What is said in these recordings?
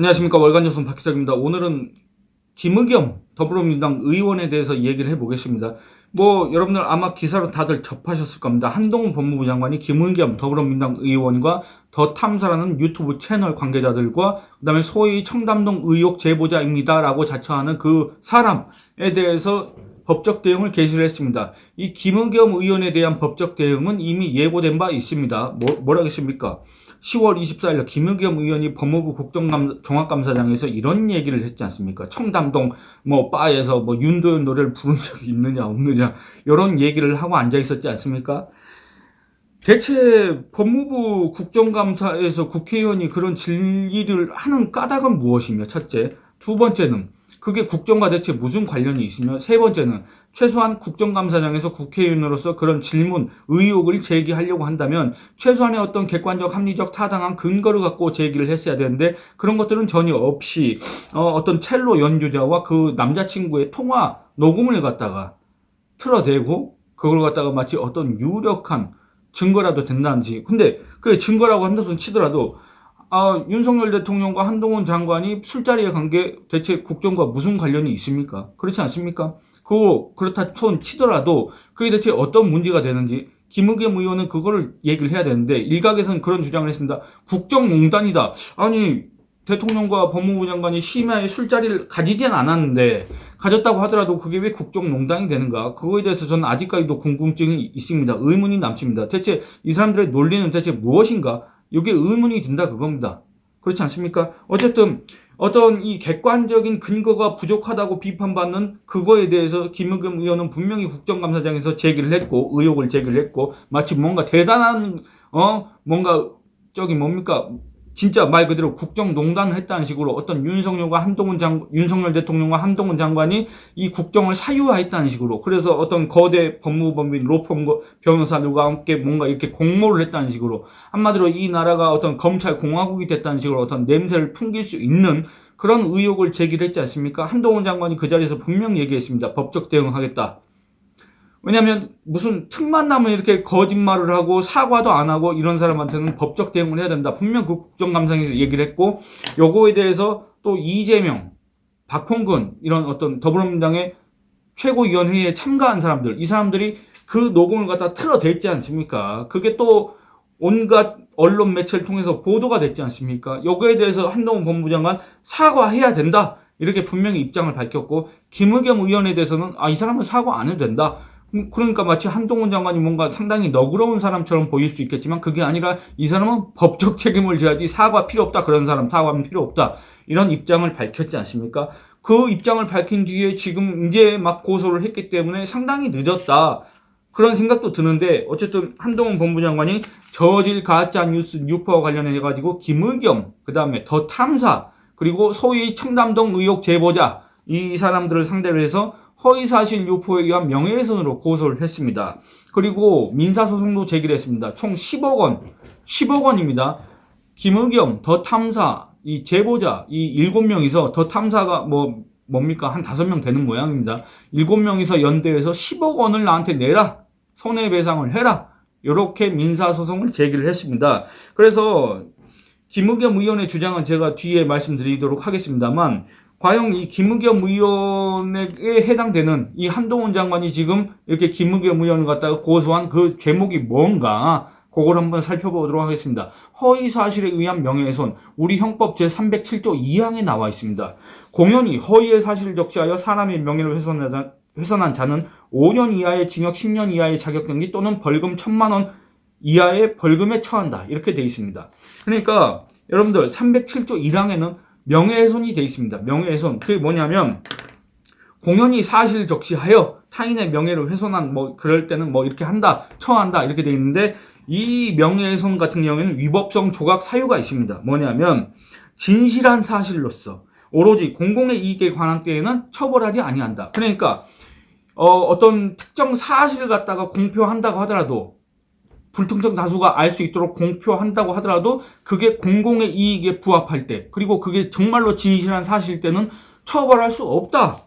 안녕하십니까 월간조선 박희석입니다. 오늘은 김의겸 더불어민주당 의원에 대해서 얘기를 해보겠습니다. 뭐 여러분들 아마 기사로 다들 접하셨을 겁니다. 한동훈 법무부 장관이 김의겸 더불어민주당 의원과 더 탐사라는 유튜브 채널 관계자들과 그다음에 소위 청담동 의혹 제보자입니다라고 자처하는 그 사람에 대해서 법적 대응을 개시를 했습니다. 이 김의겸 의원에 대한 법적 대응은 이미 예고된 바 있습니다. 뭐, 뭐라겠습니까? 10월 24일 김의겸 의원이 법무부 국정감 종합감사장에서 이런 얘기를 했지 않습니까? 청담동 뭐 바에서 뭐 윤도현 노래를 부른 적이 있느냐 없느냐 이런 얘기를 하고 앉아 있었지 않습니까? 대체 법무부 국정감사에서 국회의원이 그런 질의를 하는 까닭은 무엇이며 첫째, 두 번째는 그게 국정과 대체 무슨 관련이 있으며 세 번째는 최소한 국정감사장에서 국회의원으로서 그런 질문, 의혹을 제기하려고 한다면 최소한의 어떤 객관적, 합리적, 타당한 근거를 갖고 제기를 했어야 되는데 그런 것들은 전혀 없이 어, 떤 첼로 연주자와 그 남자친구의 통화 녹음을 갖다가 틀어대고 그걸 갖다가 마치 어떤 유력한 증거라도 된다는지. 근데 그게 증거라고 한다손 치더라도 아, 윤석열 대통령과 한동훈 장관이 술자리에 간 게 대체 국정과 무슨 관련이 있습니까? 그렇지 않습니까? 그거 그렇다 손 치더라도 그게 대체 어떤 문제가 되는지 김의겸 의원은 그거를 얘기를 해야 되는데 일각에서는 그런 주장을 했습니다. 국정농단이다. 아니 대통령과 법무부 장관이 심야에 술자리를 가지진 않았는데 가졌다고 하더라도 그게 왜 국정농단이 되는가? 그거에 대해서 저는 아직까지도 궁금증이 있습니다. 의문이 남습니다. 대체 이 사람들의 논리는 대체 무엇인가? 이게 의문이 든다 그겁니다. 그렇지 않습니까? 어쨌든 어떤 이 객관적인 근거가 부족하다고 비판받는 그거에 대해서 김의겸 의원은 분명히 국정감사장에서 제기를 했고 의혹을 제기를 했고 마치 뭔가 대단한 어 뭔가 저기 뭡니까 진짜 말 그대로 국정농단을 했다는 식으로 어떤 윤석열과 한동훈 장 윤석열 대통령과 한동훈 장관이 이 국정을 사유화했다는 식으로 그래서 어떤 거대 법무법인 로펌 변호사들과 함께 뭔가 이렇게 공모를 했다는 식으로 한마디로 이 나라가 어떤 검찰 공화국이 됐다는 식으로 어떤 냄새를 풍길 수 있는 그런 의혹을 제기를 했지 않습니까? 한동훈 장관이 그 자리에서 분명 얘기했습니다. 법적 대응하겠다. 왜냐하면 무슨 틈만 나면 이렇게 거짓말을 하고 사과도 안 하고 이런 사람한테는 법적 대응을 해야 된다. 분명 그 국정감사에서 얘기를 했고 요거에 대해서 또 이재명, 박홍근 이런 어떤 더불어민주당의 최고위원회에 참가한 사람들 이 사람들이 그 녹음을 갖다 틀어댔지 않습니까? 그게 또 온갖 언론 매체를 통해서 보도가 됐지 않습니까? 요거에 대해서 한동훈 법무장관 사과해야 된다. 이렇게 분명히 입장을 밝혔고 김의겸 의원에 대해서는 아 이 사람은 사과 안 해도 된다. 음, 그러니까 마치 한동훈 장관이 뭔가 상당히 너그러운 사람처럼 보일 수 있겠지만 그게 아니라 이 사람은 법적 책임을 져야지 사과 필요 없다 그런 사람 사과는 필요 없다 이런 입장을 밝혔지 않습니까? 그 입장을 밝힌 뒤에 지금 이제 막 고소를 했기 때문에 상당히 늦었다 그런 생각도 드는데 어쨌든 한동훈 법무장관이 저질 가짜 뉴스 뉴퍼와 관련해 가지고 김의겸 그 다음에 더 탐사 그리고 소위 청담동 의혹 제보자 이 사람들을 상대로 해서 허위사실 유포에 의한 명예훼손으로 고소를 했습니다. 그리고 민사소송도 제기를 했습니다. 총 10억 원, 10억 원입니다. 김의겸, 더 탐사, 이 제보자, 이 7명이서 더 탐사가 뭐, 뭡니까? 한 5명 되는 모양입니다. 7명이서 연대해서 10억 원을 나한테 내라! 손해배상을 해라! 이렇게 민사소송을 제기를 했습니다. 그래서 김의겸 의원의 주장은 제가 뒤에 말씀드리도록 하겠습니다만 과연 이 김의겸 의원에게 해당되는 이 한동훈 장관이 지금 이렇게 김의겸 의원을 갖다가 고소한 그 제목이 뭔가 그걸 한번 살펴보도록 하겠습니다. 허위 사실에 의한 명예훼손 우리 형법 제307조 2항에 나와 있습니다. 공연히 허위의 사실을 적시하여 사람의 명예를 훼손하자, 훼손한 자는 5년 이하의 징역 10년 이하의 자격정지 또는 벌금 1천만 원 이하의 벌금에 처한다. 이렇게 되어 있습니다. 그러니까 여러분들 307조 1항에는 명예훼손이 돼 있습니다. 명예훼손. 그게 뭐냐면 공연히 사실 적시하여 타인의 명예를 훼손한 뭐 그럴 때는 뭐 이렇게 한다, 처한다 이렇게 돼 있는데 이 명예훼손 같은 경우에는 위법성 조각 사유가 있습니다. 뭐냐면 진실한 사실로서 오로지 공공의 이익에 관한 때에는 처벌하지 아니한다. 그러니까 어, 어떤 특정 사실을 갖다가 공표한다고 하더라도 불특정 다수가 알 수 있도록 공표한다고 하더라도 그게 공공의 이익에 부합할 때 그리고 그게 정말로 진실한 사실일 때는 처벌할 수 없다.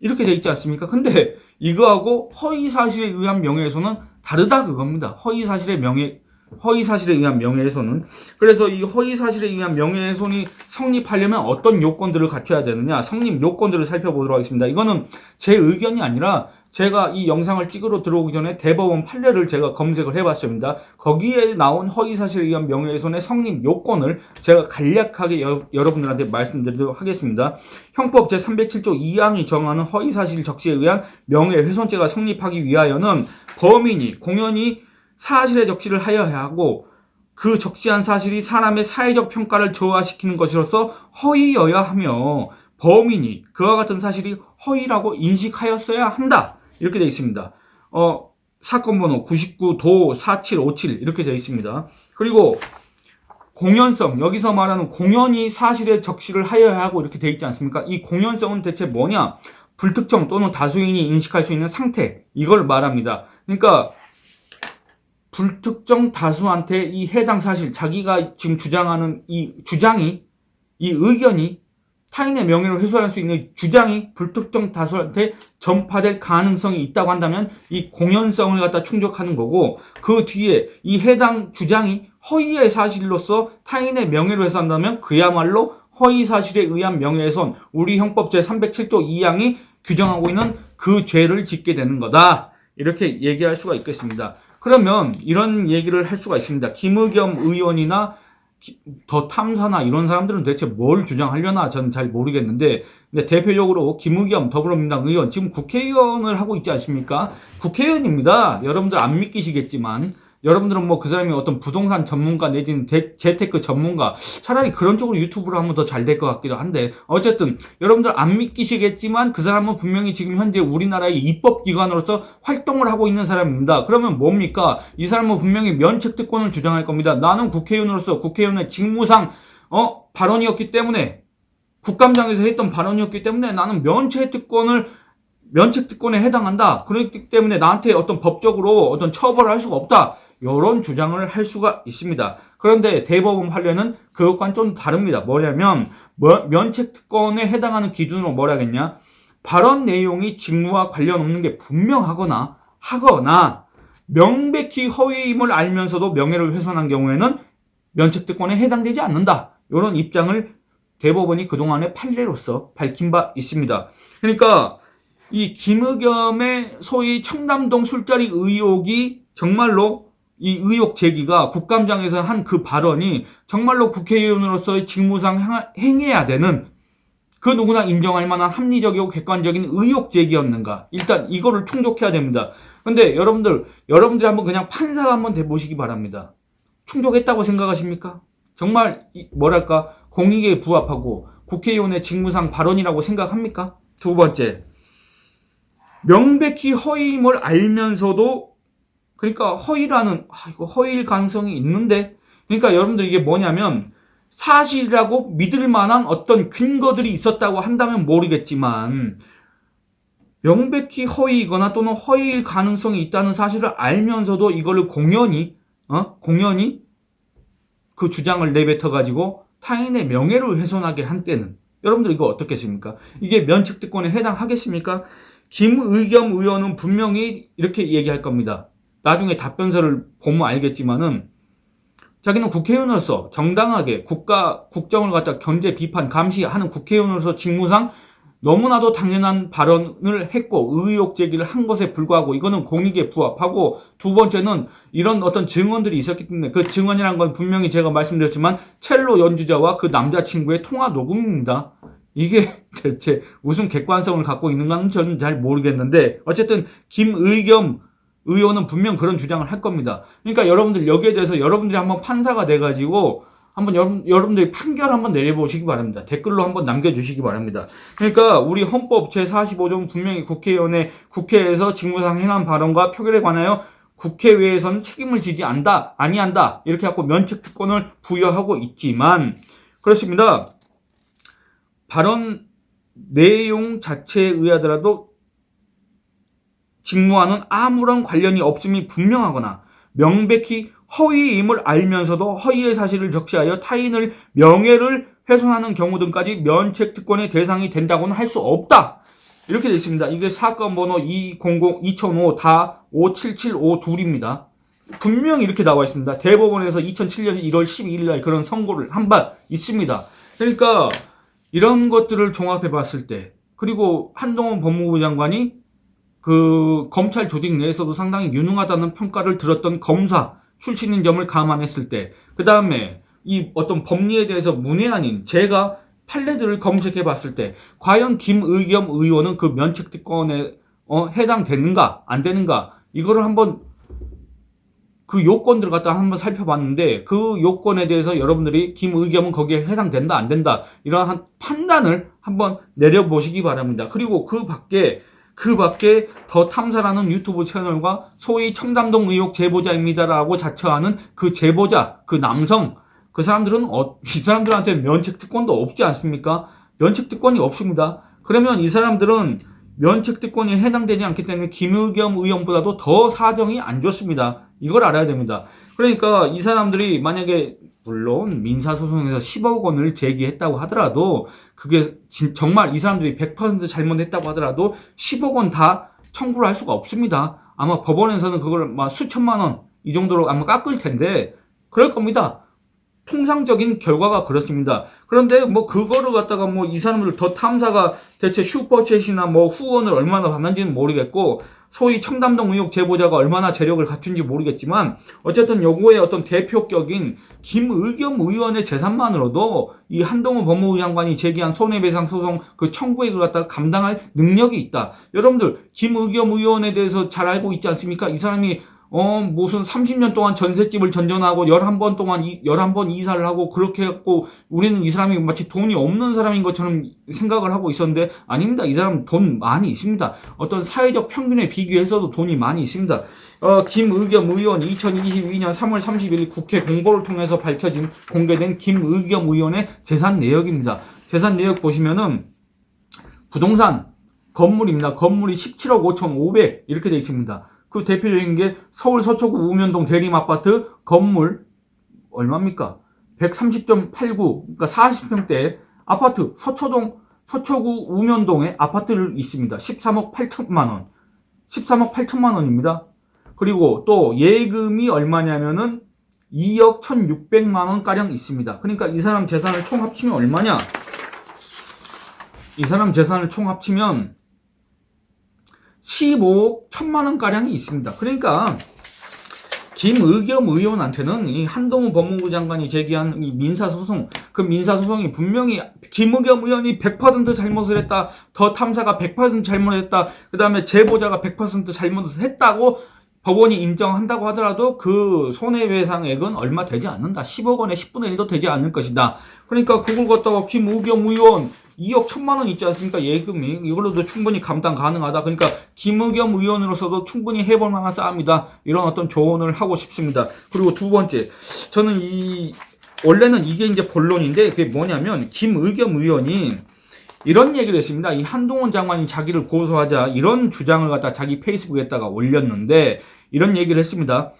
이렇게 돼 있지 않습니까? 근데 이거하고 허위 사실에 의한 명예훼손은 다르다 그겁니다. 허위 사실의 명예 허위 사실에 의한 명예훼손은 그래서 이 허위 사실에 의한 명예훼손이 성립하려면 어떤 요건들을 갖춰야 되느냐 성립 요건들을 살펴보도록 하겠습니다. 이거는 제 의견이 아니라 제가 이 영상을 찍으러 들어오기 전에 대법원 판례를 제가 검색을 해봤습니다. 거기에 나온 허위 사실에 의한 명예훼손의 성립 요건을 제가 간략하게 여, 여러분들한테 말씀드리도록 하겠습니다. 형법 제 307조 2항이 정하는 허위 사실 적시에 의한 명예훼손죄가 성립하기 위하여는 범인이 공연히 사실의 적시를 하여야 하고 그 적시한 사실이 사람의 사회적 평가를 저하시키는 것이로서 허위여야 하며 범인이 그와 같은 사실이 허위라고 인식하였어야 한다. 이렇게 되어 있습니다. 어, 사건 번호 99도 4757 이렇게 되어 있습니다. 그리고 공연성 여기서 말하는 공연이 사실의 적시를 하여야 하고 이렇게 되어 있지 않습니까? 이 공연성은 대체 뭐냐? 불특정 또는 다수인이 인식할 수 있는 상태 이걸 말합니다. 그러니까 불특정 다수한테 이 해당 사실 자기가 지금 주장하는 이 주장이 이 의견이 타인의 명예를 훼손할 수 있는 주장이 불특정 다수한테 전파될 가능성이 있다고 한다면 이 공연성을 갖다 충족하는 거고 그 뒤에 이 해당 주장이 허위의 사실로서 타인의 명예를 훼손한다면 그야말로 허위 사실에 의한 명예훼손 우리 형법 제 307조 2항이 규정하고 있는 그 죄를 짓게 되는 거다. 이렇게 얘기할 수가 있겠습니다. 그러면 이런 얘기를 할 수가 있습니다. 김의겸 의원이나 기- 더 탐사나 이런 사람들은 대체 뭘 주장하려나 저는 잘 모르겠는데 근데 대표적으로 김의겸 더불어민주당 의원 지금 국회의원을 하고 있지 않습니까? 국회의원입니다. 여러분들 안 믿기시겠지만 여러분들은 뭐 그 사람이 어떤 부동산 전문가 내지는 대- 재테크 전문가 차라리 그런 쪽으로 유튜브를 하면 더 잘 될 것 같기도 한데 어쨌든 여러분들 안 믿기시겠지만 그 사람은 분명히 지금 현재 우리나라의 입법기관으로서 활동을 하고 있는 사람입니다. 그러면 뭡니까? 이 사람은 분명히 면책특권을 주장할 겁니다. 나는 국회의원으로서 국회의원의 직무상 어 발언이었기 때문에 국감장에서 했던 발언이었기 때문에 나는 면책특권을 면책특권에 해당한다. 그렇기 때문에 나한테 어떤 법적으로 어떤 처벌을 할 수가 없다. 이런 주장을 할 수가 있습니다. 그런데 대법원 판례는 그것과는 좀 다릅니다. 뭐냐면 뭐- 면책 특권에 해당하는 기준으로 뭐라겠냐? 발언 내용이 직무와 관련 없는 게 분명하거나 하거나 명백히 허위임을 알면서도 명예를 훼손한 경우에는 면책특권에 해당되지 않는다. 이런 입장을 대법원이 그동안의 판례로서 밝힌 바 있습니다. 그러니까 이 김의겸의 소위 청담동 술자리 의혹이 정말로 이 의혹 제기가 국감장에서 한 그 발언이 정말로 국회의원으로서의 직무상 행해야 되는 그 누구나 인정할 만한 합리적이고 객관적인 의혹 제기였는가? 일단 이거를 충족해야 됩니다. 근데 여러분들, 여러분들이 한번 그냥 판사가 한번 돼보시기 바랍니다. 충족했다고 생각하십니까? 정말 이- 뭐랄까 공익에 부합하고 국회의원의 직무상 발언이라고 생각합니까? 두 번째, 명백히 허위임을 알면서도 그러니까 허위라는 아 이거 허위일 가능성이 있는데 그러니까 여러분들 이게 뭐냐면 사실이라고 믿을 만한 어떤 근거들이 있었다고 한다면 모르겠지만 명백히 허위이거나 또는 허위일 가능성이 있다는 사실을 알면서도 이거를 공연히 어 공연히 그 주장을 내뱉어 가지고 타인의 명예를 훼손하게 한 때는 여러분들 이거 어떻겠습니까? 이게 면책특권에 해당하겠습니까? 김의겸 의원은 분명히 이렇게 얘기할 겁니다. 나중에 답변서를 보면 알겠지만은 자기는 국회의원으로서 정당하게 국가 국정을 갖다 견제 비판 감시하는 국회의원으로서 직무상 너무나도 당연한 발언을 했고 의혹 제기를 한 것에 불과하고 이거는 공익에 부합하고 두 번째는 이런 어떤 증언들이 있었기 때문에 그 증언이란 건 분명히 제가 말씀드렸지만 첼로 연주자와 그 남자친구의 통화 녹음입니다. 이게 대체 무슨 객관성을 갖고 있는가는 저는 잘 모르겠는데 어쨌든 김의겸 의원은 분명 그런 주장을 할 겁니다. 그러니까 여러분들 여기에 대해서 여러분들이 한번 판사가 돼가지고 한번 여러분, 여러분들이 판결 한번 내려보시기 바랍니다. 댓글로 한번 남겨주시기 바랍니다. 그러니까 우리 헌법 제45조는 분명히 국회의원의 국회에서 직무상 행한 발언과 표결에 관하여 국회외에서는 책임을 지지 않다, 아니한다 이렇게 하고 면책 특권을 부여하고 있지만 그렇습니다. 발언 내용 자체에 의하더라도 직무와는 아무런 관련이 없음이 분명하거나 명백히 허위임을 알면서도 허위의 사실을 적시하여 타인을 명예를 훼손하는 경우 등까지 면책 특권의 대상이 된다고는 할 수 없다. 이렇게 되어 있습니다. 이게 사건 번호 200 2005 다 57752입니다. 분명히 이렇게 나와 있습니다. 대법원에서 2007년 1월 12일 날 그런 선고를 한 바 있습니다. 그러니까 이런 것들을 종합해 봤을 때 그리고 한동훈 법무부 장관이 그 검찰 조직 내에서도 상당히 유능하다는 평가를 들었던 검사 출신인 점을 감안했을 때, 그 다음에 이 어떤 법리에 대해서 문외한인 제가 판례들을 검색해 봤을 때, 과연 김의겸 의원은 그 면책특권에 어, 해당되는가, 안 되는가, 이거를 한번 그 요건들을 갖다 한번 살펴봤는데 그 요건에 대해서 여러분들이 김의겸은 거기에 해당된다 안 된다 이러한 판단을 한번 내려보시기 바랍니다. 그리고 그 밖에 그 밖에 더 탐사라는 유튜브 채널과 소위 청담동 의혹 제보자입니다라고 자처하는 그 제보자 그 남성 그 사람들은 어, 이 사람들한테 면책 특권도 없지 않습니까? 면책 특권이 없습니다. 그러면 이 사람들은 면책 특권이 해당되지 않기 때문에 김의겸 의원보다도 더 사정이 안 좋습니다. 이걸 알아야 됩니다. 그러니까 이 사람들이 만약에 물론 민사소송에서 10억 원을 제기했다고 하더라도 그게 진, 정말 이 사람들이 100% 잘못했다고 하더라도 10억 원 다 청구를 할 수가 없습니다. 아마 법원에서는 그걸 막 수천만 원 이 정도로 아마 깎을 텐데 그럴 겁니다. 통상적인 결과가 그렇습니다. 그런데 뭐 그거를 갖다가 뭐 이 사람들 더 탐사가 대체 슈퍼챗이나 뭐 후원을 얼마나 받는지는 모르겠고 소위 청담동 의혹 제보자가 얼마나 재력을 갖춘지 모르겠지만 어쨌든 요거의 어떤 대표격인 김의겸 의원의 재산만으로도 이 한동훈 법무부 장관이 제기한 손해배상 소송 그 청구액을 갖다가 감당할 능력이 있다. 여러분들 김의겸 의원에 대해서 잘 알고 있지 않습니까? 이 사람이 어, 무슨 30년 동안 전셋집을 전전하고 11번 동안, 이, 11번 이사를 하고 그렇게 했고 우리는 이 사람이 마치 돈이 없는 사람인 것처럼 생각을 하고 있었는데 아닙니다. 이 사람 돈 많이 있습니다. 어떤 사회적 평균에 비교해서도 돈이 많이 있습니다. 어, 김의겸 의원 2022년 3월 30일 국회 공보를 통해서 밝혀진 공개된 김의겸 의원의 재산 내역입니다. 재산 내역 보시면은 부동산 건물입니다. 건물이 17억 5천 5백 이렇게 되어 있습니다. 그 대표적인 게 서울 서초구 우면동 대림 아파트 건물 얼마입니까? 130.89 그러니까 40평대 아파트 서초동 서초구 우면동에 아파트를 있습니다. 13억 8천만 원. 13억 8천만 원입니다. 그리고 또 예금이 얼마냐면은 2억 1,600만 원 가량 있습니다. 그러니까 이 사람 재산을 총 합치면 얼마냐? 이 사람 재산을 총 합치면 15억 1천만 원 가량이 있습니다. 그러니까 김의겸 의원한테는 이 한동훈 법무부 장관이 제기한 이 민사소송, 그 민사소송이 분명히 김의겸 의원이 100% 잘못을 했다, 더 탐사가 100% 잘못했다, 그 다음에 제보자가 100% 잘못을 했다고 법원이 인정한다고 하더라도 그 손해배상액은 얼마 되지 않는다. 10억 원의 10분의 1도 되지 않을 것이다. 그러니까 그걸 갖다가 김의겸 의원 2억 1천만 원 있지 않습니까? 예금이. 이걸로도 충분히 감당 가능하다. 그러니까 김의겸 의원으로서도 충분히 해볼 만한 싸움이다. 이런 어떤 조언을 하고 싶습니다. 그리고 두 번째, 저는 이, 원래는 이게 이제 본론인데 그게 뭐냐면 김의겸 의원이 이런 얘기를 했습니다. 이 한동훈 장관이 자기를 고소하자 이런 주장을 갖다 자기 페이스북에다가 올렸는데 이런 얘기를 했습니다.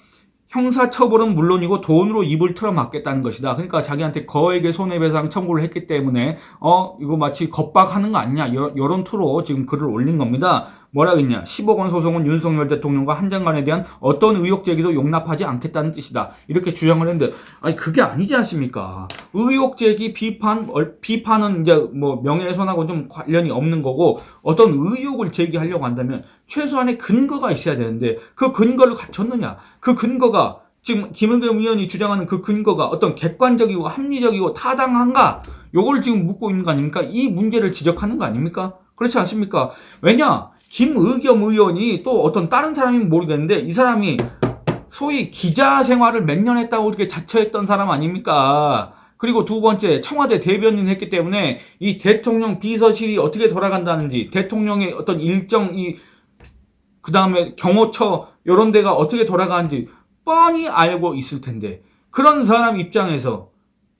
형사처벌은 물론이고 돈으로 입을 틀어막겠다는 것이다. 그러니까 자기한테 거액의 손해배상 청구를 했기 때문에 어 이거 마치 겁박하는 거 아니냐 여론 투로 지금 글을 올린 겁니다. 뭐라겠냐 10억 원 소송은 윤석열 대통령과 한 장관에 대한 어떤 의혹 제기도 용납하지 않겠다는 뜻이다. 이렇게 주장을 했는데 아니 그게 아니지 않습니까? 의혹 제기 비판 비판은 이제 뭐 명예훼손하고 좀 관련이 없는 거고 어떤 의혹을 제기하려고 한다면 최소한의 근거가 있어야 되는데 그 근거를 갖췄느냐? 그 근거가 지금 김은겸 의원이 주장하는 그 근거가 어떤 객관적이고 합리적이고 타당한가? 요걸 지금 묻고 있는 거 아닙니까? 이 문제를 지적하는 거 아닙니까? 그렇지 않습니까? 왜냐? 김의겸 의원이 또 어떤 다른 사람이면 모르겠는데 이 사람이 소위 기자 생활을 몇 년 했다고 이렇게 자처했던 사람 아닙니까? 그리고 두 번째 청와대 대변인 했기 때문에 이 대통령 비서실이 어떻게 돌아간다는지 대통령의 어떤 일정 이 그 다음에 경호처 이런 데가 어떻게 돌아가는지 뻔히 알고 있을 텐데 그런 사람 입장에서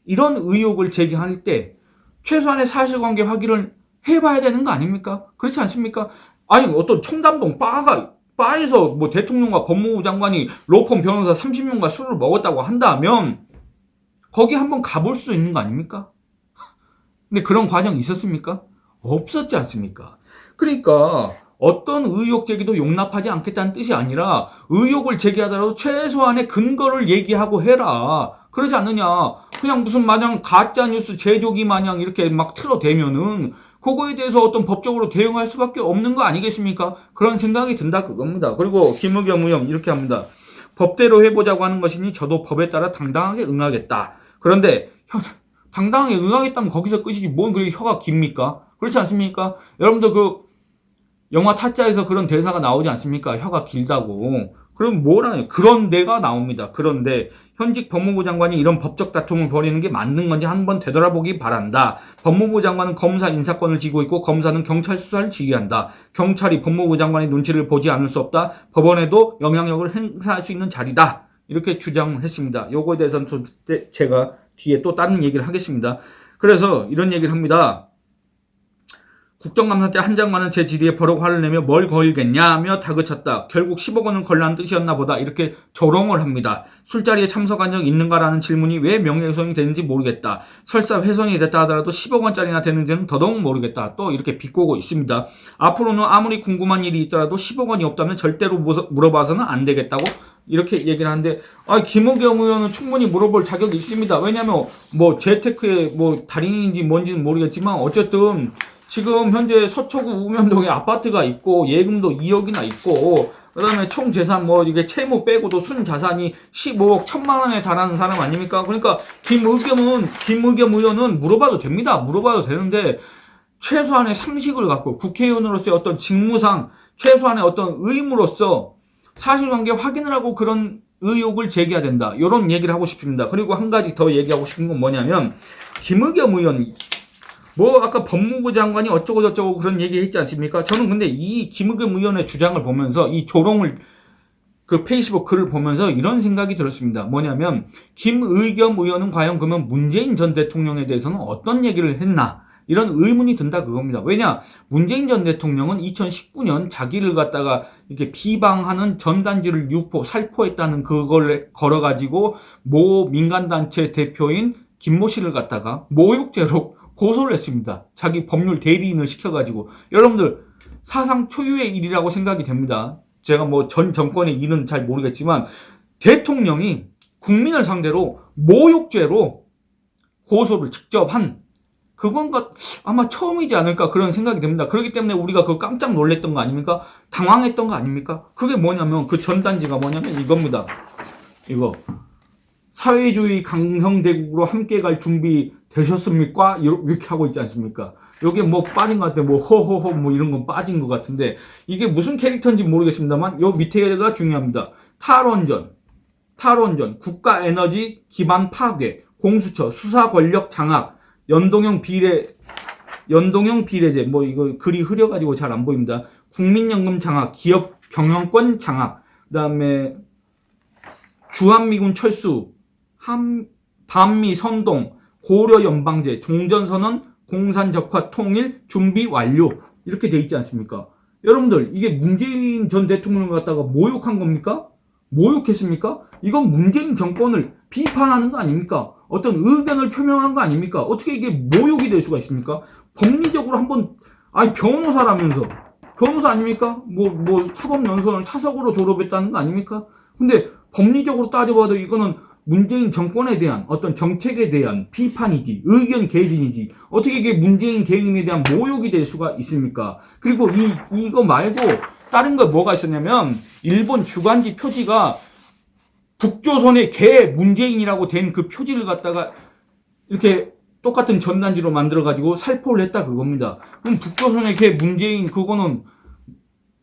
이런 의혹을 제기할 때 최소한의 사실관계 확인을 해봐야 되는 거 아닙니까? 그렇지 않습니까? 아니 어떤 청담동 바가 바에서 뭐 대통령과 법무부 장관이 로펌 변호사 30명과 술을 먹었다고 한다면 거기 한번 가볼 수 있는 거 아닙니까? 근데 그런 과정이 있었습니까? 없었지 않습니까? 그러니까 어떤 의혹 제기도 용납하지 않겠다는 뜻이 아니라 의혹을 제기하더라도 최소한의 근거를 얘기하고 해라. 그러지 않느냐. 그냥 무슨 마냥 가짜 뉴스 제조기 마냥 이렇게 막 틀어대면은 그거에 대해서 어떤 법적으로 대응할 수밖에 없는 거 아니겠습니까? 그런 생각이 든다 그겁니다. 그리고 김의겸 의원 이렇게 합니다. 법대로 해보자고 하는 것이니 저도 법에 따라 당당하게 응하겠다. 그런데 혀, 당당하게 응하겠다면 거기서 끝이지 뭔 그렇게 혀가 깁니까? 그렇지 않습니까? 여러분들 그 영화 타짜에서 그런 대사가 나오지 않습니까? 혀가 길다고. 그럼 뭐라요? 그런 데가 나옵니다. 그런데 현직 법무부 장관이 이런 법적 다툼을 벌이는 게 맞는 건지 한번 되돌아보기 바란다. 법무부 장관은 검사 인사권을 쥐고 있고 검사는 경찰 수사를 지휘한다. 경찰이 법무부 장관의 눈치를 보지 않을 수 없다. 법원에도 영향력을 행사할 수 있는 자리다. 이렇게 주장을 했습니다. 요거에 대해서는 제가 뒤에 또 다른 얘기를 하겠습니다. 그래서 이런 얘기를 합니다. 국정감사 때 한 장관은 제 질의에 버럭 화를 내며 뭘 거일겠냐며 다그쳤다. 결국 10억 원을 걸라는 뜻이었나 보다. 이렇게 조롱을 합니다. 술자리에 참석한 적 있는가라는 질문이 왜 명예훼손이 되는지 모르겠다. 설사 훼손이 됐다 하더라도 10억 원짜리나 되는지는 더더욱 모르겠다. 또 이렇게 비꼬고 있습니다. 앞으로는 아무리 궁금한 일이 있더라도 10억 원이 없다면 절대로 물어봐서는 안 되겠다고 이렇게 얘기를 하는데 아 김호경 의원은 충분히 물어볼 자격이 있습니다. 왜냐하면 뭐 재테크의 뭐 달인인지 뭔지는 모르겠지만 어쨌든 지금 현재 서초구 우면동에 아파트가 있고 예금도 2억이나 있고 그다음에 총 재산 뭐 이게 채무 빼고도 순 자산이 15억 1천만 원에 달하는 사람 아닙니까? 그러니까 김의겸은 김의겸 의원은 물어봐도 됩니다. 물어봐도 되는데 최소한의 상식을 갖고 국회의원으로서의 어떤 직무상 최소한의 어떤 의무로서 사실관계 확인을 하고 그런 의혹을 제기해야 된다. 이런 얘기를 하고 싶습니다. 그리고 한 가지 더 얘기하고 싶은 건 뭐냐면 김의겸 의원 뭐 아까 법무부 장관이 어쩌고 저쩌고 그런 얘기 했지 않습니까? 저는 근데 이 김의겸 의원의 주장을 보면서 이 조롱을 그 페이스북 글을 보면서 이런 생각이 들었습니다. 뭐냐면 김의겸 의원은 과연 그러면 문재인 전 대통령에 대해서는 어떤 얘기를 했나? 이런 의문이 든다 그겁니다. 왜냐? 문재인 전 대통령은 2019년 자기를 갖다가 이렇게 비방하는 전단지를 유포, 살포했다는 그걸 걸어가지고 모 민간단체 대표인 김모 씨를 갖다가 모욕죄로 고소를 했습니다. 자기 법률 대리인을 시켜가지고. 여러분들, 사상 초유의 일이라고 생각이 됩니다. 제가 뭐 전 정권의 일은 잘 모르겠지만, 대통령이 국민을 상대로 모욕죄로 고소를 직접 한, 그건 가 아마 처음이지 않을까 그런 생각이 듭니다. 그렇기 때문에 우리가 그 깜짝 놀랐던 거 아닙니까? 당황했던 거 아닙니까? 그게 뭐냐면 그 전단지가 뭐냐면 이겁니다. 이거. 사회주의 강성대국으로 함께 갈 준비 되셨습니까? 이렇게 하고 있지 않습니까? 여기 뭐 빠진 것 같아. 뭐 허허허 뭐 이런 건 빠진 것 같은데 이게 무슨 캐릭터인지 모르겠습니다만 요 밑에가 중요합니다. 탈원전, 탈원전, 국가 에너지 기반 파괴, 공수처, 수사 권력 장악, 연동형 비례, 연동형 비례제, 뭐 이거 글이 흐려가지고 잘 안 보입니다. 국민연금 장악, 기업 경영권 장악, 그 다음에 주한미군 철수, 한, 반미 선동, 고려 연방제, 종전선언, 공산적화 통일 준비 완료 이렇게 돼 있지 않습니까? 여러분들 이게 문재인 전 대통령을 갖다가 모욕한 겁니까? 모욕했습니까? 이건 문재인 정권을 비판하는 거 아닙니까? 어떤 의견을 표명한 거 아닙니까? 어떻게 이게 모욕이 될 수가 있습니까? 법리적으로 한번 아니 변호사라면서 변호사 아닙니까? 뭐뭐 사법연수원을 차석으로 졸업했다는 거 아닙니까? 근데 법리적으로 따져봐도 이거는 문재인 정권에 대한 어떤 정책에 대한 비판이지 의견 개진이지 어떻게 이게 문재인 개인에 대한 모욕이 될 수가 있습니까? 그리고 이 이거 말고 다른 거 뭐가 있었냐면 일본 주간지 표지가 북조선의 개 문재인이라고 된 그 표지를 갖다가 이렇게 똑같은 전단지로 만들어 가지고 살포를 했다 그겁니다. 그럼 북조선의 개 문재인 그거는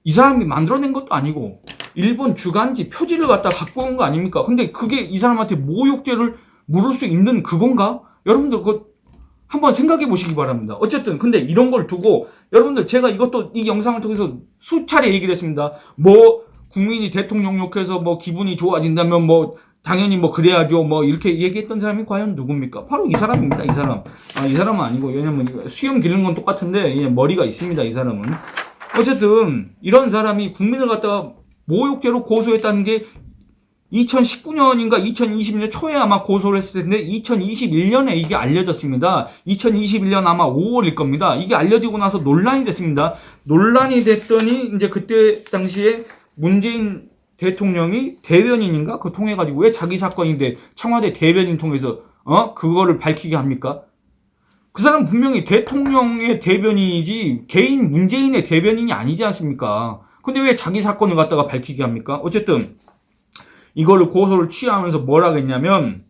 이 사람이 만들어낸 것도 아니고 일본 주간지 표지를 갖다 갖고 온 거 아닙니까? 근데 그게 이 사람한테 모욕죄를 물을 수 있는 그건가? 여러분들 그거 한번 생각해 보시기 바랍니다. 어쨌든 근데 이런 걸 두고 여러분들 제가 이것도 이 영상을 통해서 수차례 얘기를 했습니다. 뭐 국민이 대통령 욕해서 뭐 기분이 좋아진다면 뭐 당연히 뭐 그래야죠 뭐 이렇게 얘기했던 사람이 과연 누굽니까? 바로 이 사람입니다. 이 사람. 아, 이 사람은 아니고 왜냐면 수염 기르는 건 똑같은데 예, 머리가 있습니다. 이 사람은. 어쨌든 이런 사람이 국민을 갖다가 모욕죄로 고소했다는 게 2019년인가 2020년 초에 아마 고소를 했을 텐데 2021년에 이게 알려졌습니다. 2021년 아마 5월일 겁니다. 이게 알려지고 나서 논란이 됐습니다. 논란이 됐더니 이제 그때 당시에 문재인 대통령이 대변인인가 그 통해 가지고 왜 자기 사건인데 청와대 대변인 통해서 어 그거를 밝히게 합니까? 그 사람 분명히 대통령의 대변인이지 개인 문재인의 대변인이 아니지 않습니까? 근데 왜 자기 사건을 갖다가 밝히게 합니까? 어쨌든 이걸로 고소를 취하면서 뭐라 했냐면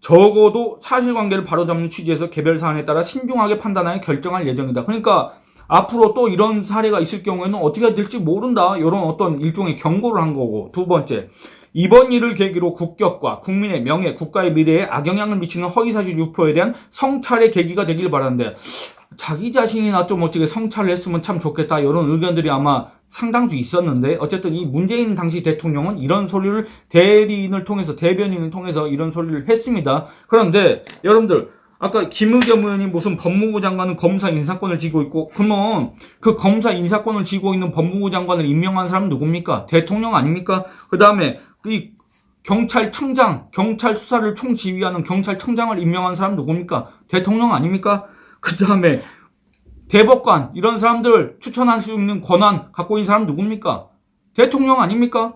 적어도 사실관계를 바로잡는 취지에서 개별 사안에 따라 신중하게 판단하여 결정할 예정이다. 그러니까 앞으로 또 이런 사례가 있을 경우에는 어떻게 될지 모른다. 이런 어떤 일종의 경고를 한 거고. 두 번째. 이번 일을 계기로 국격과 국민의 명예, 국가의 미래에 악영향을 미치는 허위사실 유포에 대한 성찰의 계기가 되길 바라는데 자기 자신이나 좀 어떻게 성찰을 했으면 참 좋겠다 이런 의견들이 아마 상당수 있었는데 어쨌든 이 문재인 당시 대통령은 이런 소리를 대리인을 통해서 대변인을 통해서 이런 소리를 했습니다. 그런데 여러분들 아까 김의겸 의원이 무슨 법무부 장관은 검사 인사권을 쥐고 있고 그러면 그 검사 인사권을 쥐고 있는 법무부 장관을 임명한 사람은 누굽니까? 대통령 아닙니까? 그 다음에 이 경찰청장, 경찰 수사를 총지휘하는 경찰청장을 임명한 사람 누굽니까? 대통령 아닙니까? 그 다음에 대법관 이런 사람들 추천할 수 있는 권한 갖고 있는 사람 누굽니까? 대통령 아닙니까?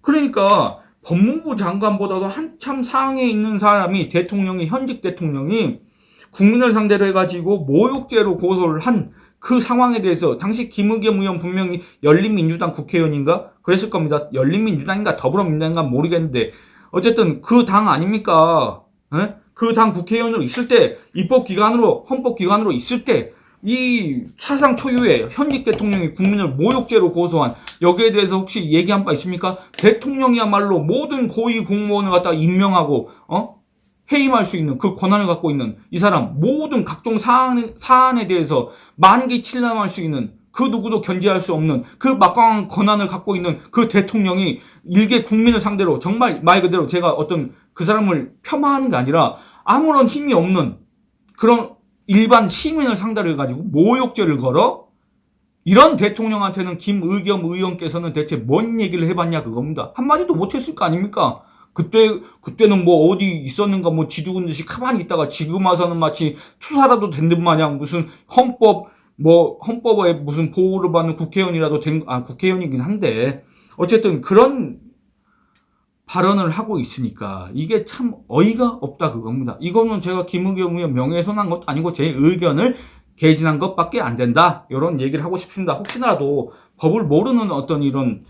그러니까 법무부 장관보다도 한참 상위에 있는 사람이 대통령이 현직 대통령이 국민을 상대로 해가지고 모욕죄로 고소를 한 그 상황에 대해서 당시 김의겸 의원 분명히 열린민주당 국회의원인가 그랬을 겁니다. 열린민주당인가 더불어민주당인가 모르겠는데 어쨌든 그 당 아닙니까? 그 당 국회의원으로 있을 때 입법기관으로 헌법기관으로 있을 때 이 사상 초유의 현직 대통령이 국민을 모욕죄로 고소한 여기에 대해서 혹시 얘기한 바 있습니까? 대통령이야말로 모든 고위 공무원을 갖다 임명하고 어 해임할 수 있는 그 권한을 갖고 있는 이 사람 모든 각종 사안, 사안에 대해서 만기 칠남할 수 있는 그 누구도 견제할 수 없는 그 막강한 권한을 갖고 있는 그 대통령이 일개 국민을 상대로 정말 말 그대로 제가 어떤 그 사람을 폄하하는 게 아니라 아무런 힘이 없는 그런 일반 시민을 상대로 해가지고 모욕죄를 걸어 이런 대통령한테는 김의겸 의원께서는 대체 뭔 얘기를 해봤냐 그겁니다. 한마디도 못했을 거 아닙니까? 그때 그때는 뭐 어디 있었는가 뭐 지죽은 듯이 가만히 있다가 지금 와서는 마치 투사라도 된 듯 마냥 무슨 헌법 뭐 헌법에 무슨 보호를 받는 국회의원이라도 된 아 국회의원이긴 한데 어쨌든 그런 발언을 하고 있으니까 이게 참 어이가 없다 그겁니다. 이거는 제가 김의겸 의원 명예훼손한 것도 아니고 제 의견을 개진한 것밖에 안 된다. 이런 얘기를 하고 싶습니다. 혹시나도 법을 모르는 어떤 이런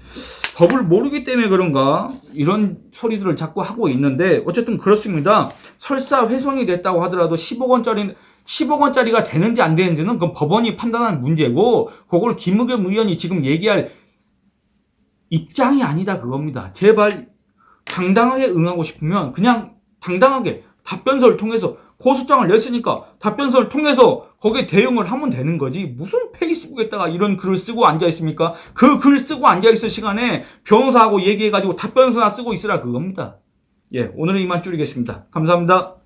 법을 모르기 때문에 그런가 이런 소리들을 자꾸 하고 있는데 어쨌든 그렇습니다. 설사 훼손이 됐다고 하더라도 10억 원짜리 10억 원짜리가 되는지 안 되는지는 그 법원이 판단할 문제고 그걸 김의겸 의원이 지금 얘기할 입장이 아니다 그겁니다. 제발 당당하게 응하고 싶으면 그냥 당당하게 답변서를 통해서 고소장을 냈으니까 답변서를 통해서 거기에 대응을 하면 되는 거지. 무슨 페이스북에다가 이런 글을 쓰고 앉아 있습니까? 그 글 쓰고 앉아 있을 시간에 변호사하고 얘기해 가지고 답변서나 쓰고 있으라 그겁니다. 예, 오늘은 이만 줄이겠습니다. 감사합니다.